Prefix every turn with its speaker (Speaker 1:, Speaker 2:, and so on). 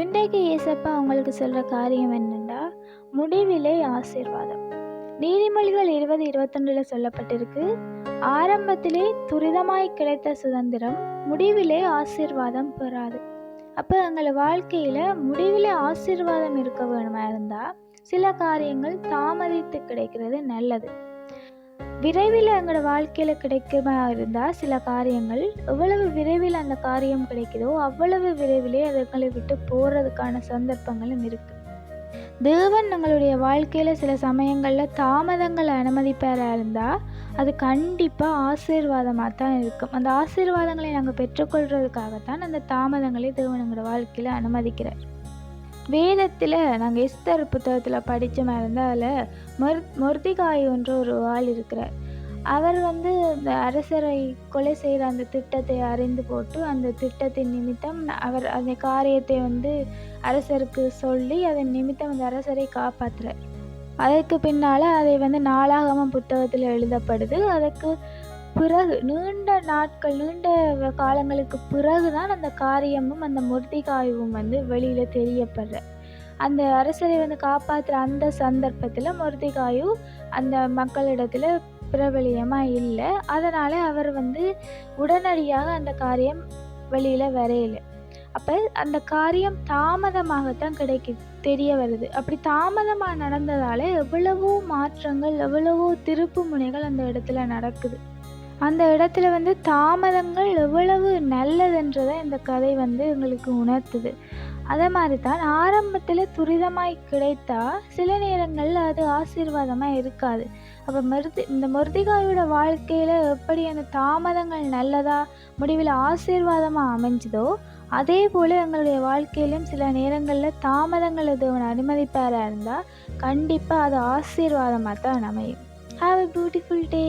Speaker 1: இன்றைக்கு இயேசப்பா அவங்களுக்கு சொல்கிற காரியம் என்னென்னா முடிவிலே ஆசீர்வாதம். நீதிமொழிகள் இருபது இருபத்தொன்றில் சொல்லப்பட்டிருக்கு ஆரம்பத்திலே துரிதமாய் கிடைத்த சுதந்திரம் முடிவிலே ஆசீர்வாதம் பெறாது. அப்போ எங்களை வாழ்க்கையில் முடிவில் ஆசீர்வாதம் இருக்க வேணுமா இருந்தால் சில காரியங்கள் தாமதித்து கிடைக்கிறது நல்லது. விரைவில் எங்களோட வாழ்க்கையில் கிடைக்குமா இருந்தால் சில காரியங்கள் எவ்வளவு விரைவில் அந்த காரியம் கிடைக்குதோ அவ்வளவு விரைவிலே அதுங்களை விட்டு போகிறதுக்கான சந்தர்ப்பங்களும் இருக்குது தேவன் எங்களுடைய வாழ்க்கையில் சில சமயங்களில் தாமதங்களை அனுமதிப்பாராக இருந்தால் அது கண்டிப்பாக ஆசீர்வாதமாக தான் இருக்கும். அந்த ஆசீர்வாதங்களை நாங்கள் பெற்றுக்கொள்கிறதுக்காகத்தான் அந்த தாமதங்களை தேவன் எங்களோட வாழ்க்கையில் அனுமதிக்கிறார். வேதத்தில் நாங்கள் எஸ்தர் புத்தகத்தில் படித்த மறந்தால் இருந்தால் மொர் மொர்திகாய் என்ற ஒரு ஆள் இருக்கிறார். அவர் வந்து இந்த அரசரை கொலை செய்கிற அந்த திட்டத்தை அறிந்து போட்டு அந்த திட்டத்தின் நிமித்தம் அவர் அந்த காரியத்தை வந்து அரசருக்கு சொல்லி அதன் நிமித்தம் அந்த அரசரை காப்பாற்றுறார். அதற்கு பின்னால் அதை வந்து நாளாகம புத்தகத்தில் எழுதப்படுது. அதுக்கு பிறகு நீண்ட நாட்கள் நீண்ட காலங்களுக்கு பிறகு தான் அந்த காரியமும் அந்த முர்த்திகாயும் வந்து வெளியில் தெரியப்படுற. அந்த அரசரை வந்து காப்பாற்றுற அந்த சந்தர்ப்பத்தில் முர்த்திகாயு அந்த மக்களிடத்தில் பிரபலியமாக இல்லை. அதனால் அவர் வந்து உடனடியாக அந்த காரியம் வெளியில் வரையலை. அப்போ அந்த காரியம் தாமதமாகத்தான் கிடைக்கு தெரிய வருது. அப்படி தாமதமாக நடந்ததால் எவ்வளவோ மாற்றங்கள் எவ்வளவோ திருப்பு முனைகள் அந்த இடத்துல நடக்குது. அந்த இடத்துல வந்து தாமதங்கள் எவ்வளவு நல்லதுன்றதை இந்த கதை வந்து எங்களுக்கு உணர்த்துது. அதே மாதிரி தான் ஆரம்பத்தில் துரிதமாய் கிடைத்தா சில நேரங்களில் அது ஆசீர்வாதமாக இருக்காது. அப்போ மருதி இந்த மருதிகாயோட வாழ்க்கையில் எப்படி அந்த தாமதங்கள் நல்லதா முடிவில் ஆசீர்வாதமாக அமைஞ்சுதோ அதே போல் எங்களுடைய வாழ்க்கையிலும் சில நேரங்களில் தாமதங்கள் எதுவும் அனுமதிப்பாராக இருந்தால் கண்டிப்பாக அது ஆசீர்வாதமாக தான் அமையும். Have a beautiful day